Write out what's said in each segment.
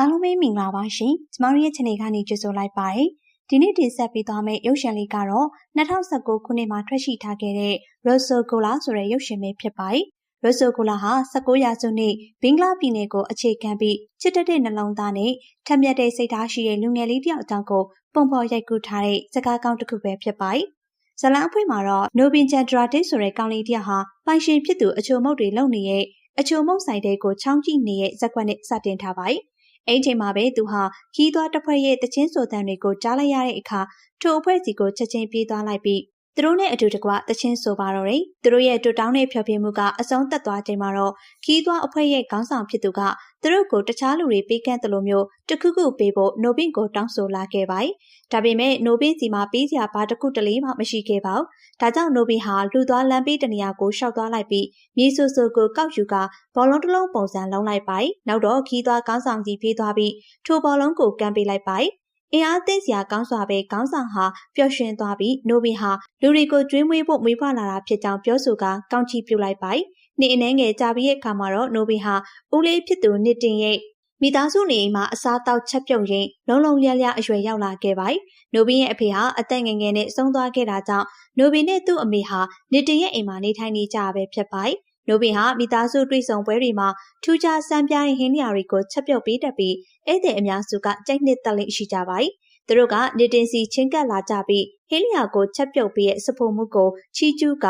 အားလုံးပဲမင်္ဂလာပါရှင်။ကျမတို့ရဲ့ channel ကနေကြိုဆိုလိုက်ပါတယ်။ဒီနေ့တင်ဆက်ပေးသွားမယ့်ရုပ်ရှင်လေးကတော့2019ခုနှစ်မှာထွက်ရှိထားခဲ့တဲ့ Rosso Cola ဆိုတဲ့ရုပ်ရှင်ပဲဖြစ်ပါတယ်။ Rosso Cola ဟာ19ရာစုနှစ်ဘင်္ဂလားပြည်နယ်ကိုအခြေခံပြီးချစ်တဲ့နှလုံးသားနဲ့ထက်မြက်တဲ့စိတ်ထားရှိတဲ့လူငယ်လေးတယောက်အကြောင်းကိုပုံဖော်ရိုက်ကူးထားတဲ့စကားကောင်းတစ်ခုပဲဖြစ်ပါတယ်။ဇလန်အဖွဲမှာတော့ Nobin Chandrate ဆိုတဲ့ကောင်လေးတယောက်ဟာပိုင်ရှင်ဖြစ်သူအချိုမုတ်တွေလုပ်နေရဲ့အချိုမုတ်ဆိုင်တဲ့ကိုချောင်းကြည့်နေတဲ့ဇက်ကွက်နဲ့စတင်ထားပါတယ်။ အဲ့ချိန်မှာပဲသူဟာခီးသွွားတစ်ဖွဲ့ရဲ့တချင်းဆိုတန်တွေကိုကြားလိုက်ရတဲ့အခါထိုအဖွဲ့စီကိုချက်ချင်းပြေးသွားလိုက်ပြီး သူတို့နဲ့အတူတကွတချင်းဆိုပါတော့တယ်။သူတို့ရဲ့တူတောင်းတဲ့ဖျော်ဖြေမှုကအဆုံးသက်သွားချိန်မှာတော့ခီးသွွားအဖွဲ့ရဲ့ခေါင်းဆောင်ဖြစ်သူကသူတို့ကိုတခြားလူတွေပေးကမ်းတယ်လို့မျိုးတခုခုပေးဖို့နိုဘင်ကိုတောင်းဆိုလာခဲ့ပါတယ်။ဒါပေမဲ့နိုဘင်စီမှာပေးစရာဘာတစ်ခုတလေမှမရှိခဲ့ပါဘူး။ဒါကြောင့်နိုဘင်ဟာလူသွားလမ်းပေးတနေရာကိုရှောက်သွားလိုက်ပြီးမြေဆူဆူကိုကောက်ယူကဘောလုံးတစ်လုံးပုံစံလုံးလိုက်ပါတယ်။နောက်တော့ခီးသွွားခေါင်းဆောင်ကြီးပြေးသွားပြီးထိုဘောလုံးကိုကန်ပေးလိုက်ပါတယ်။ အင်အားသိစရာကောင်းစွာပဲခေါင်းဆောင်ဟာပျော်ရွှင်သွားပြီးနိုဘီဟာလူတွေကိုကျွေးမွေးဖို့မွေးဖွားလာတာဖြစ်ကြောင်းပြောဆိုကကောင်းချီးပြုလိုက်ပါတယ်။နေ့အနှဲငယ်ကြာပြီးရဲ့အခါမှာတော့နိုဘီဟာဦးလေးဖြစ်သူနှစ်တင်ရဲ့မိသားစုနေအိမ်မှာအစားတောက်ချက်ပြုတ်ရင်းလုံးလုံးလျက်လျက်အရွယ်ရောက်လာခဲ့ပါတယ်။နိုဘီရဲ့အဖေဟာအသက်ငယ်ငယ်နဲ့ဆုံးသွားခဲ့တာကြောင့်နိုဘီနဲ့သူ့အမေဟာနှစ်တင်ရဲ့အိမ်မှာနေထိုင်နေကြပဲဖြစ်ပါတယ်။ နိုဘီဟာမိသားစုတွေ့ဆုံပွဲတွေမှာထူးခြားစံပြိုင်ဟင်းလျာတွေကိုချက်ပြုတ်ပေးတတ်ပြီးဧည့်သည်အများစုကကြိုက်နှစ်သက်လိမ့်ရှိကြပါတယ်။သူတို့ကနေတင်စီချင်းကပ်လာကြပြီးဟင်းလျာကိုချက်ပြုတ်ပေးရဲ့စဖို့မှုကိုချီကျူးက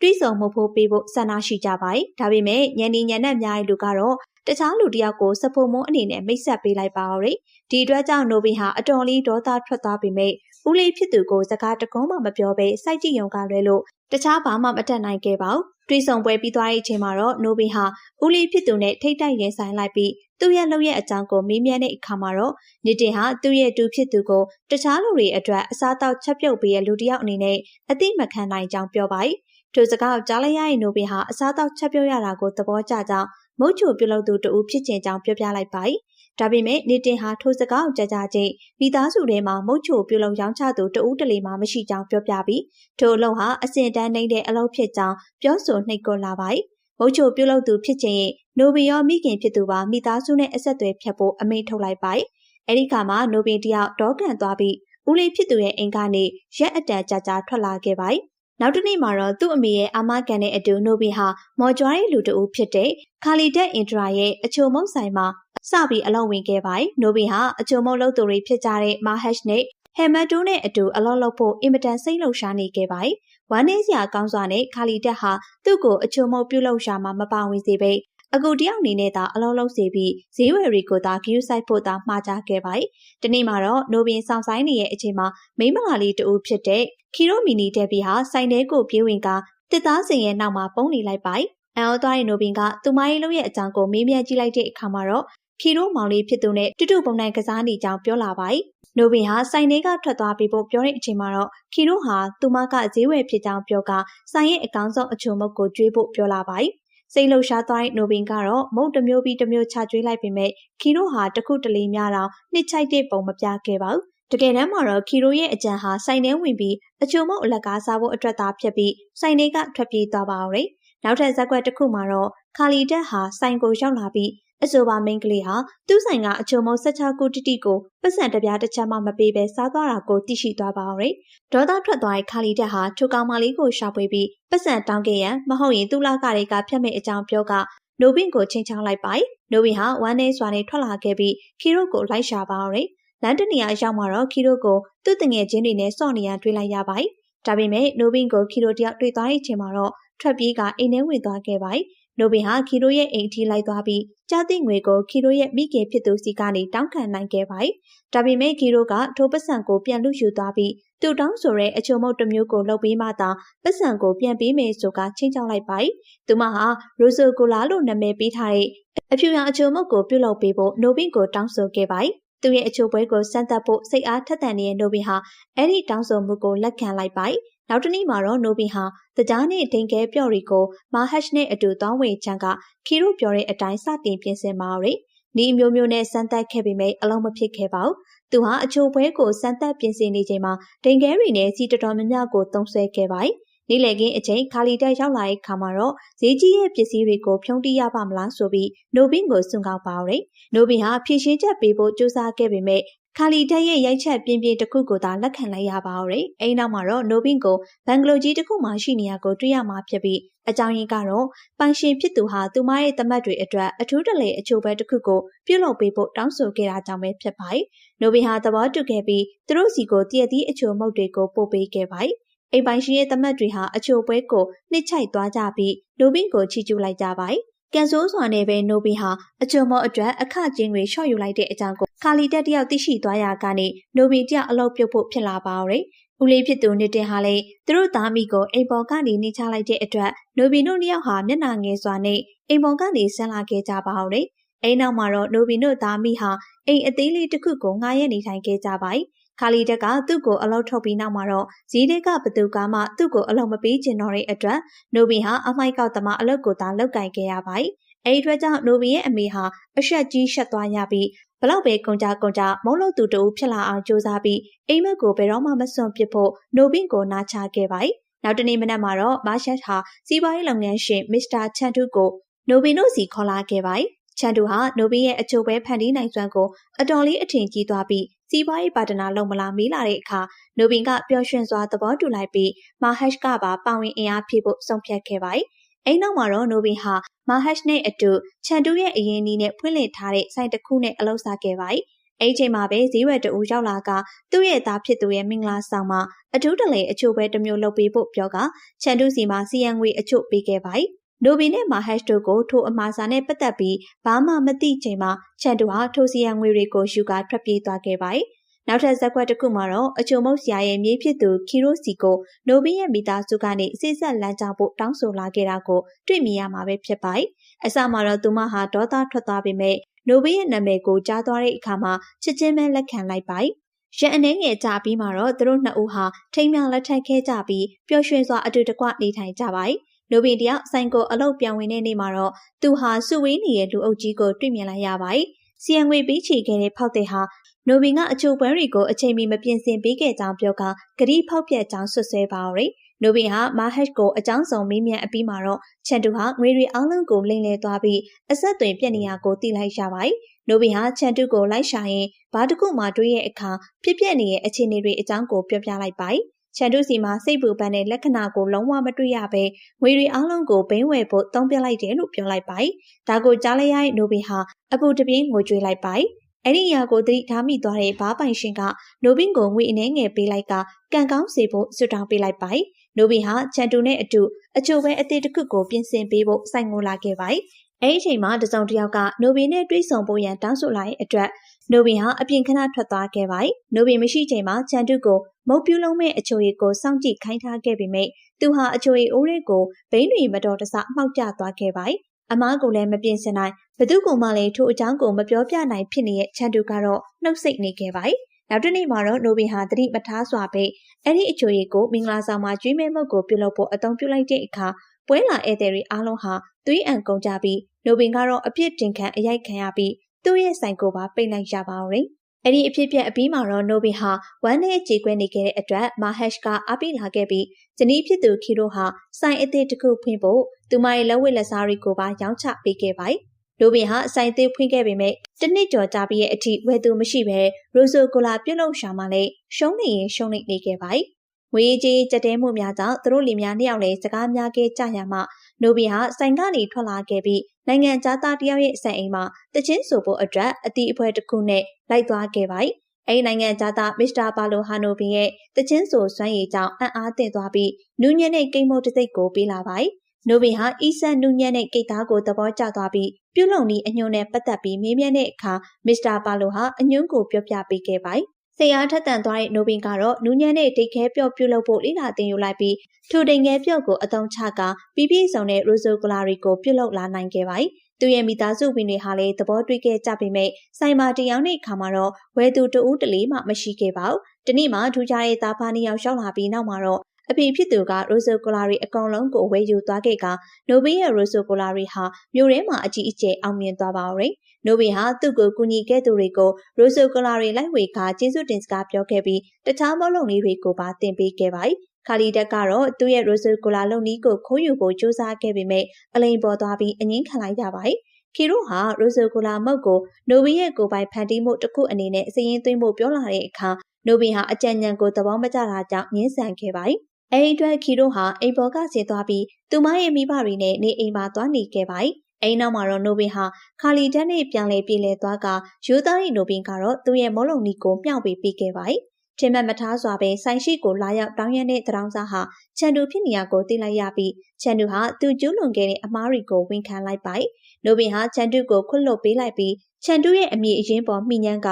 တွေးဆုံမှုဖို့ပေးဖို့ဆန္ဒရှိကြပါတယ်။ဒါပေမဲ့ညနေညနေများရဲ့လူကတော့တခြားလူတယောက်ကိုစဖို့မုံအနေနဲ့မိတ်ဆက်ပေးလိုက်ပါတော့တယ်။ဒီအတွက်ကြောင့်နိုဘီဟာအတော်လေးဒေါသထွက်သွားပေမဲ့ဦးလေးဖြစ်သူကိုစကားတကုံးမှမပြောဘဲစိုက်ကြည့်ရုံကလွဲလို့တခြားဘာမှမတတ်နိုင်ခဲ့ပါဘူး။ တွေးဆောင်ပွဲပြီးသွားတဲ့အချိန်မှာတော့နိုဘီဟာဦးလေးဖြစ်သူနဲ့ထိတ်တိုက်ရင်ဆိုင်လိုက်ပြီးသူ့ရဲ့လုပ်ရဲ့အကြောင်းကိုမေးမြန်းတဲ့အခါမှာတော့နေတင်ဟာသူ့ရဲ့တူဖြစ်သူကိုတခြားလူတွေအတွက်အစားတောက်ချက်ပြုတ်ပေးတဲ့လူတစ်ယောက်အနေနဲ့အသိမခံနိုင်ကြောင်းပြောပါတယ်။ထိုစကားကိုကြားလိုက်ရရင်နိုဘီဟာအစားတောက်ချက်ပြုတ်ရတာကိုသဘောကျကြောင်းမုတ်ချိုပြုတ်လို့သူတူဖြစ်ချင်ကြောင်းပြောပြလိုက်ပါတယ်။ ဒါပေမဲ့နေတင်ဟာထိုစကားကိုကြားကြချင်းမိသားစုထဲမှာမုတ်ချိုပြုတ်လို့ရောင်းချသူတူတလေမှမရှိကြောင်းပြောပြပြီးထိုအလုပ်ဟာအစင်တန်းနေတဲ့အလုပ်ဖြစ်ကြောင်းပြောဆိုနှိပ်ကွလာပါတယ်။မုတ်ချိုပြုတ်လို့သူဖြစ်ချင်ရင်နိုဘီရောမိခင်ဖြစ်သူပါမိသားစုနဲ့အဆက်အသွယ်ဖြတ်ဖို့အမိန့်ထုတ်လိုက်ပါတယ်။အဲဒီခါမှာနိုဘီတယောက်တောကန်သွားပြီးဦးလေးဖြစ်သူရဲ့အိမ်ကနေရက်အတန်ကြာကြာထွက်လာခဲ့ပါတယ်။ နောက်တစ်နေ့မှာတော့သူ့အမေရဲ့အာမခံတဲ့အတူနိုဘီဟာမော်ကြွားရီလူတအုပ်ဖြစ်တဲ့ခါလီဒက်အင်ဒရာရဲ့အချိုမုံဆိုင်မှာစပြီးအလုပ်ဝင်ခဲ့ပါတယ်။နိုဘီဟာအချိုမုံလုပ်သူတွေဖြစ်ကြတဲ့မာဟက်နဲ့ဟမ်မတ်တိုးနဲ့အတူအလုပ်လုပ်ဖို့အင်မတန်စိတ်လှုပ်ရှားနေခဲ့ပါတယ်။ဝမ်းနေစရာကောင်းစွာနဲ့ခါလီတက်ဟာသူ့ကိုအချိုမုံပြုတ်လှုပ်ရှားမှမပါဝင်စေပဲ အခုတယောက်အနေနဲ့သာအလုံးလုံးစေပြီးဈေးဝယ်တွေကိုသာဂယူးဆိုင်ဖို့သာမှားကြခဲ့ပါတယ်။ဒီနေ့မှာတော့နိုဘင်ဆောင်ဆိုင်နေရဲ့အချိန်မှာမိမလာလေးတူဖြစ်တဲ့ခီရိုမီနီတက်ဘီဟာဆိုင်ထဲကိုပြေးဝင်ကတစ်သားစင်ရဲ့နောက်မှာပုံနေလိုက်ပါတယ်။အန်အောသွားတဲ့နိုဘင်ကသူမရဲ့လုပ်ရဲ့အကြောင်းကိုမေးမြန်းကြည့်လိုက်တဲ့အခါမှာတော့ခီရိုမောင်လေးဖြစ်သူနဲ့တူတူပုံနိုင်ကစားနေကြောင်းပြောလာပါတယ်။နိုဘင်ဟာဆိုင်ထဲကထွက်သွားပြီးဖို့ပြောတဲ့အချိန်မှာတော့ခီရိုဟာသူမကဈေးဝယ်ဖြစ်ကြောင်းပြောကဆိုင်ရဲ့အကောင်းဆုံးအချုံမုတ်ကိုကျွေးဖို့ပြောလာပါတယ်။ စိတ်လှုပ်ရှားသွားတဲ့နိုဘင်ကတော့မုတ်တစ်မျိုးပြီးတစ်မျိုးချကျွေးလိုက်ပေမဲ့ခီရိုဟာတခုတလေများတော့နှစ်ချိုက်တဲ့ပုံမပြခဲ့ပါဘူးတကယ်တမ်းမှာတော့ခီရိုရဲ့အကြံဟာစိုင်ထဲဝင်ပြီးအချုံမုတ်အလက်ကားစားဖို့အတွက်သာဖြစ်ပြီးစိုင်ထဲကထွက်ပြေးသွားပါတော့တယ်။နောက်ထပ်ဇက်ကွက်တစ်ခုမှာတော့ခါလီတက်ဟာစိုင်ကိုရောက်လာပြီး အဆိုပါမိန်းကလေးဟာသူ့ဆိုင်ကအချုံမုံ16ခုတိတိကိုပတ်စံတပြားတစ်ချက်မှမပေးဘဲစားသွားတာကိုသိရှိသွားပါအောင်။ဒေါသထွက်သွားတဲ့ခါလီတက်ဟာထိုကောင်မလေးကိုရှာဖွေပြီးပတ်စံတောင်းခဲ့ရန်မဟုတ်ရင်သူ့လကတွေကဖြတ်မဲ့အကြောင်းပြောကနိုဘင်ကိုချင်းချောင်းလိုက်ပိုင်နိုဘင်ဟာဝမ်းနေစွာနဲ့ထွက်လာခဲ့ပြီးခီရိုကိုလိုက်ရှာပါအောင်။လန်တနေရာရောက်မှာတော့ခီရိုကိုသူ့တငယ်ချင်းတွေနဲ့စော့နေရတွေ့လိုက်ရပါတယ်။ဒါပေမဲ့နိုဘင်ကိုခီရိုတယောက်တွေ့သွားတဲ့အချိန်မှာတော့ထွက်ပြေးကအိမ်ထဲဝင်သွားခဲ့ပါတယ်။ နိုဘင်ဟာခီရိုရဲ့အိမ်ထိလိုက်သွားပြီးကြားသိငွေကိုခီရိုရဲ့မိခင်ဖြစ်သူစီကနေတောင်းခံနိုင်ခဲ့ပါတယ်။ဒါပေမဲ့ခီရိုကထိုပတ်စံကိုပြန်လူယူသွားပြီးသူတောင်းဆိုတဲ့အချုံမုတ်တစ်မျိုးကိုလုပ်ပြီးမှသာပတ်စံကိုပြန်ပေးမယ်ဆိုကချင်းချောက်လိုက်ပါတယ်။သူမဟာရိုဆိုကိုလာလို့နာမည်ပေးထားတဲ့အဖြူရောင်အချုံမုတ်ကိုပြုတ်လုပ်ပေးဖို့နိုဘင်ကိုတောင်းဆိုခဲ့ပါတယ်။သူ့ရဲ့အချိုပွဲကိုစမ်းသပ်ဖို့စိတ်အားထက်သန်နေတဲ့နိုဘီဟာအဲ့ဒီတောင်းဆိုမှုကိုလက်ခံလိုက်ပါတယ်။ နောက်တနေ့မှာတော့နိုဘီဟာတကြားနဲ့ဒိန်ကဲပြော့ရီကိုမာဟက်ချ်နဲ့အတူတောင်းဝေချန်ကခီရိုပြောတဲ့အတိုင်းစတင်ပြင်ဆင်ပါရယ်။နီမျိုးမျိုးနဲ့စမ်းသပ်ခဲ့ပေမဲ့အလုံးမဖြစ်ခဲ့ပါဘူး။သူဟာအချိုပွဲကိုစမ်းသပ်ပြင်ဆင်နေချိန်မှာဒိန်ကဲရီနဲ့စီတော်တော်များများကိုတုံးဆွဲခဲ့ပါတယ်။နေ့လည်ခင်းအချိန်ခါလီတက်ရောက်လာတဲ့ခါမှာတော့ဈေးကြီးရဲ့ပစ္စည်းတွေကိုဖြုံးတိရပါမလားဆိုပြီးနိုဘင်းကိုစွန့်ကောက်ပါရယ်။နိုဘင်းဟာဖြည့်ရှင်းချက်ပေးဖို့ကြိုးစားခဲ့ပေမဲ့ ခါလီတက်ရဲ့ရိုက်ချက်ပြင်းပြင်းတစ်ခုကိုသာလက်ခံလိုက်ရပါရယ်။အဲဒီနောက်မှာတော့နိုဘင်းကိုဘန်ဂလိုကြီးတစ်ခုမှရှိနေရကိုတွေ့ရမှာဖြစ်ပြီးအကြောင်းရင်းကတော့ပိုင်ရှင်ဖြစ်သူဟာသူမရဲ့တမတ်တွေအတွက်အထူးတလေအချို့ပဲတစ်ခုကိုပြုလုပ်ပေးဖို့တောင်းဆိုခဲ့တာကြောင့်ပဲဖြစ်ပါတယ်။နိုဘင်းဟာသဘောတူခဲ့ပြီးသူတို့စီကိုတည့်ရသည့်အချို့မုတ်တွေကိုပို့ပေးခဲ့ပါတယ်။အိမ်ပိုင်ရှင်ရဲ့တမတ်တွေဟာအချို့ပွဲကိုနှိမ့်ချိုက်သွားကြပြီးနိုဘင်းကိုချီကျူးလိုက်ကြပါတယ်။ကန်ဆိုးစွာနဲ့ပဲနိုဘီဟာအချုံမောအတွက်အခကျင်းတွေလျှော့ယူလိုက်တဲ့အကြောင်း ကိုခါလီတက်တယောက်သိရှိသွားရကနေနိုဘီတယောက်အလုပ်ပြုတ်ဖို့ဖြစ်လာပါတော့။ဦးလေးဖြစ်သူနေတင်ဟာလည်းသူတို့သားမိကိုအိမ်ပေါ်ကနေနှိချလိုက်တဲ့အတွက်နိုဘီတို့နှစ်ယောက်ဟာမျက်နှာငယ်စွာနဲ့အိမ်ပေါ်ကနေဆင်းလာခဲ့ကြပါတော့တယ်။အဲဒီနောက်မှာတော့နိုဘီတို့သားမိဟာအိမ်အသေးလေးတစ်ခုကိုငှားရနေထိုင်ခဲ့ကြပါ යි ။ခါလီတက်ကသူ့ကိုအလောက်ထုတ်ပြီးနောက်မှာတော့ဇီးတဲ့ကဘသူကမှသူ့ကိုအလောက်မပေးချင်တော့တဲ့အတွက်နိုဘီဟာအမိုက်ကောက်သမားအလုပ်ကိုသာလုပ်ကင်ခဲ့ရပါ යි ။အဲဒီအတွက်ကြောင့်နိုဘီရဲ့အမေဟာအဆက်ကြီးရှက်သွားရပြီး ဘလောက်ပဲကုန်ကြကုန်ကြမုံလို့သူတူဖြစ်လာအောင်ကြိုးစားပြီးအိမ်မက်ကိုဘယ်တော့မှမစွန့်ပစ်ဖို့နိုဘင်ကိုနာချခဲ့ပါ යි နောက်တနေ့မနက်မှာတော့မာရှက်ဟာစီးပွားရေးလုပ်ငန်းရှင်မစ္စတာချန်တူကိုနိုဘင်တို့စီခေါ်လာခဲ့ပါ යි ချန်တူဟာနိုဘင်ရဲ့အချို့ပဲဖန်တီးနိုင်စွမ်းကိုအတော်လေးအထင်ကြီးသွားပြီးစီးပွားရေးပါတနာလုံမလာမေးလာတဲ့အခါနိုဘင်ကပျော်ရွှင်စွာသဘောတူလိုက်ပြီးမာဟက်ကပါပါဝင်အင်အားဖြည့်ဖို့ဆုံးဖြတ်ခဲ့ပါ යි အဲ့နောက်မှာတော့နိုဘီဟာမာဟက်နဲ့အတူချန်တူရဲ့အရင်နီးနဲ့ဖွင့်လှစ်ထားတဲ့ဆိုင်တစ်ခုနဲ့အလုပ်စားခဲ့ပါတယ်။အဲ့ချိန်မှာပဲဈေးဝယ်တူရောက်လာကသူ့ရဲ့သားဖြစ်သူရဲ့မင်္ဂလာဆောင်မှာအထူးတလဲအချို့ပဲတစ်မျိုးလုပ်ပေးဖို့ပြောကချန်တူစီမှာစီယံငွေအချို့ပေးခဲ့ပါတယ်။နိုဘီနဲ့မာဟက်တို့ကိုထိုအမာစာနဲ့ပတ်သက်ပြီးဘာမှမသိချိန်မှာချန်တူဟာထိုစီယံငွေတွေကိုယူကာထွက်ပြေးသွားခဲ့ပါတယ် နောက်ထပ်ဇက်ကွက်တစ်ခုမှာတော့အချုံမုတ်ဆရာရဲ့မြေးဖြစ်သူခီရိုစီကိုနိုဘီရဲ့မိသားစုကနေစိတ်ဆက်လမ်းကြောင်းဖို့တောင်းဆိုလာခဲ့တာကိုတွေ့မြင်ရမှာပဲဖြစ်ပါတယ်။အစမှာတော့သူမဟာဒေါသထွက်သွားပေမဲ့နိုဘီရဲ့နာမည်ကိုကြားသွားတဲ့အခါမှာချက်ချင်းပဲလက်ခံလိုက်ပါတယ်။ရန်အနေငယ်ကြပြီးမှတော့သူတို့နှစ်ဦးဟာထိမ်းမြလက်ထပ်ခဲကြပြီးပျော်ရွှင်စွာအတူတကွနေထိုင်ကြပါတယ်။နိုဘင်တယောက်ဆိုင်ကိုအလုတ်ပြောင်းဝင်တဲ့နေ့မှာတော့သူဟာစုဝေးနေတဲ့လူအုပ်ကြီးကိုတွေ့မြင်လိုက်ရပါတယ်။စီယံငွေပေးချေခဲ့တဲ့ဖောက်တဲ့ဟာ နိုဘင်ကအချိုပွဲတွေကိုအချိန်မီမပြင်ဆင်ပေးခဲ့ကြောင်းပြောကဂရီဖောက်ပြက်ကြောင်းဆွဆွဲပါရယ်နိုဘင်ဟာမာဟက်ကိုအကြောင်းဆုံးမေးမြန်းအပြီးမှာတော့ချန်တူဟာငွေရီအားလုံးကိုလိမ်လည်သွားပြီးအဆက်အသွယ်ပြက်နေရကိုသိလိုက်ရပါတယ်။နိုဘင်ဟာချန်တူကိုလိုက်ရှာရင်ဘာတစ်ခုမှတွေးရဲ့အခါဖြစ်ပျက်နေတဲ့အခြေအနေတွေအကြောင်းကိုပြောပြလိုက်ပါတယ်။ချန်တူစီမှာစိတ်ပူပန်တဲ့လက္ခဏာကိုလုံးဝမတွေ့ရဘဲငွေရီအားလုံးကိုဘိန်းဝယ်ဖို့တုံးပြလိုက်တယ်လို့ပြောလိုက်ပါတယ်။ဒါကိုကြားလိုက်ရတဲ့နိုဘင်ဟာအပူတပြင်းငိုကြွေးလိုက်ပါတယ်။ အဲ့ဒီအရာကိုသတိထားမိသွားတဲ့ဘားပိုင်ရှင်ကနိုဘင်ကိုငွေအနှဲငယ်ပေးလိုက်ကကံကောင်းစေဖို့ဆွတောင်းပေးလိုက်ပါတယ်။နိုဘင်ဟာချန်တူနဲ့အတူအချိုပဲအသေးတစ်ခုကိုပြင်ဆင်ပေးဖို့စိုက်ငိုလာခဲ့ပါတယ်။အဲ့ဒီအချိန်မှာတစုံတစ်ယောက်ကနိုဘင်နဲ့တွေ့ဆုံဖို့ရန်တောင်းဆိုလာတဲ့အတွက်နိုဘင်ဟာအပြင်ခဏထွက်သွားခဲ့ပါတယ်။နိုဘင်မရှိချိန်မှာချန်တူကိုမုတ်ပြူလုံးမဲ့အချိုရီကိုစောင့်ကြည့်ခိုင်းထားခဲ့ပေမဲ့သူဟာအချိုရီအိုးရဲကိုဘိန်းတွေမတော်တဆမှောက်ကျသွားခဲ့ပါတယ် အမားကိုလည်းမပြင်ဆင်နိုင်ဘသူကမှလည်းထိုအကြောင်းကိုမပြောပြနိုင်ဖြစ်နေတဲ့ချန်တူကတော့နှုတ်ဆက်နေခဲ့ပါ යි နောက်တစ်နေ့မှာတော့နိုဘင်ဟာတတိမထားစွာပဲအဲ့ဒီအချိုရည်ကိုမင်္ဂလာဆောင်မှာကျွေးမဲမုတ်ကိုပြုလုပ်ဖို့အသုံးပြုလိုက်တဲ့အခါပွဲလာဧည့်သည်တွေအားလုံးဟာသွေးအံကုန်ကြပြီးနိုဘင်ကတော့အပြစ်တင်ခံအရိုက်ခံရပြီးသူ့ရဲ့ဆိုင်ကိုပါပိတ်လိုက်ရပါဦးတယ် အဲ့ဒီအဖြစ်ပြက်အပြီးမှာတော့နိုဘီဟာဝမ်းနဲ့ကြေကွဲနေခဲ့တဲ့အတွက်မာဟက်ရှ်ကအပိလာခဲ့ပြီးဇနီးဖြစ်သူခီရိုဟာဆိုင်အသစ်တစ်ခုဖွင့်ဖို့သူမရဲ့လက်ဝတ်လက်စားတွေကိုပါရောင်းချပေးခဲ့ပါတယ်။နိုဘီဟာဆိုင်သစ်ဖွင့်ခဲ့ပေမဲ့တစ်နှစ်ကျော်ကြာပြီးရဲ့အထိဝယ်သူမရှိဘဲရိုဆိုကိုလာပြုတ်လုံရှာမှလည်းရှုံးနေရင်ရှုံးနေနေခဲ့ပါတယ်။ငွေကြီးကြက်တဲမှုများကြောင့်သူတို့လင်များနှစ်ယောက်လည်းစကားများခဲ့ကြရမှနိုဘီဟာဆိုင်ကနေထွက်လာခဲ့ပြီး နိုင်ငံသားတယောက်ရဲ့ဆိုင်အိမ်မှာတချင်းဆိုဖို့အတွက်အတီးအဖွဲတစ်ခုနဲ့လိုက်သွားခဲ့ပါ။အဲဒီနိုင်ငံသားမစ္စတာပါလိုဟာနိုဘီရဲ့တချင်းဆိုစွမ်းရည်ကြောင့်အံ့အားသင့်သွားပြီးနူးညံ့တဲ့ကိမ်းမိုးတစ်သိက်ကိုပေးလာပါ။နိုဘီဟာအီဆန်နူးညံ့တဲ့ကိတ်သားကိုသဘောကျသွားပြီးပြုတ်လုံဤအညွန့်နဲ့ပတ်သက်ပြီးမေးမြန်းတဲ့အခါမစ္စတာပါလိုဟာအညွန့်ကိုပြောပြပေးခဲ့ပါ။ ဆရာထက်တန်သွားတဲ့နိုဘင်ကတော့နူးညံ့တဲ့ဒိတ်ခဲပြော့ပြုတ်လုပ်ဖို့လိလာတင်ယူလိုက်ပြီးထိုဒိတ်ခဲပြော့ကိုအသုံးချကပြီးပြည့်စုံတဲ့ရိုဆိုကလာရီကိုပြုတ်လုပ်လာနိုင်ခဲ့ပါတယ်။သူရဲ့မိသားစုဝင်တွေဟာလည်းသဘောတွေ့ခဲ့ကြပေမဲ့ဆိုင်မာတရားနဲ့ခါမှာတော့ဝယ်သူတဦးတလေးမှမရှိခဲ့ပါဘူး။ဒီနေ့မှထူးခြားတဲ့သားဖားနှစ်ယောက်ရောက်လာပြီးနောက်မှာတော့အဖေဖြစ်သူကရိုဆိုကိုလာရီအကောင်လုံးကိုဝယ်ယူသွားခဲ့ကနိုဘီရဲ့ရိုဆိုကိုလာရီဟာမြို့ထဲမှာအကြီးအကျယ်အောင်မြင်သွားပါဦး။ နိုဘီဟာသူ့ကိုကူညီခဲ့သူတွေကိုရိုဆိုကိုလာရီလိုက်ဝေခါကျေးဇူးတင်စကားပြောခဲ့ပြီးတခြားဘောလုံးလေးတွေကိုပါတင်ပေးခဲ့ပါခါလီတက်ကတော့သူ့ရဲ့ရိုဆိုကိုလာလုံနီးကိုခိုးယူဖို့ကြိုးစားခဲ့ပေမဲ့အလိန်ပေါ်သွားပြီးအငင်းခံလိုက်ရပါတယ်ခီရိုဟာရိုဆိုကိုလာမုတ်ကိုနိုဘီရဲ့ကိုပိုင်ဖန်တီးမှုတစ်ခုအနေနဲ့စည်ရင်သွင်းဖို့ပြောလာတဲ့အခါနိုဘီဟာအကြံဉာဏ်ကိုသဘောမကျတာကြောင့်ငင်းဆန်ခဲ့ပါတယ်။အဲဒီအတွက်ခီရိုဟာအိမ်ပေါ်ကဆင်းသွားပြီးသူမရဲ့မိဘတွေနဲ့နေအိမ်မှာသွားနေခဲ့ပါတယ်။ အဲဒီနောက်မှာတော့နိုဘီဟာခါလီတက်နဲ့ပြန်လဲပြေးလဲသွားကယူသားရီနိုဘီကတော့သူ့ရဲ့မောလုံနီကိုမြှောက်ပေးပြီးခဲ့ပါတယ်။ထင်မှတ်မထားစွာပဲဆိုင်ရှိကိုလာရောက်တောင်းရတဲ့တရောင်းစားဟာချန်တူဖြစ်နေရကိုသိလိုက်ရပြီးချန်တူဟာသူကျူးလွန်ခဲ့တဲ့အမားရီကိုဝန်ခံလိုက်ပါတယ်။နိုဘီဟာချန်တူကိုခွတ်လွတ်ပေးလိုက်ပြီးချန်တူရဲ့အမိအရင်ပေါ်မိညန်းက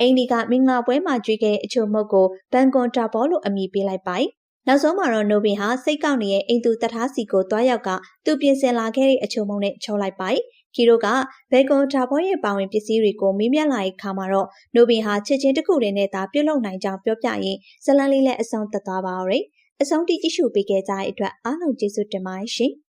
အိန္ဒိကမင်္ဂလာပွဲမှာကြွေးခဲ့အချို့မုတ်ကိုဘန်ကွန်တာဘောလို့အမည်ပေးလိုက်ပါတယ်။ နောက်ဆုံးမှာတော့နိုဘီဟာစိတ်ကောက်နေတဲ့အိမ်သူတထားစီကိုတွားရောက်ကသူပြင်ဆင်လာခဲ့တဲ့အချို့မုံနဲ့ချောလိုက်ပါတယ်။ခီရိုကဘဲကွန်တာဘောရဲ့ပါဝင်ပစ္စည်းတွေကိုမေးမြန်းလာတဲ့အခါမှာတော့နိုဘီဟာချစ်ချင်းတစ်ခုတည်းနဲ့သာပြုတ်လုံနိုင်ကြောင်းပြောပြရင်ဇလန်လေးလည်းအဆုံးသတ်သွားပါရယ်။အဆုံးတိကြည့်ရှုပေးခဲ့ကြတဲ့အတွက်အားလုံးကျေးဇူးတင်ပါတယ်ရှင်။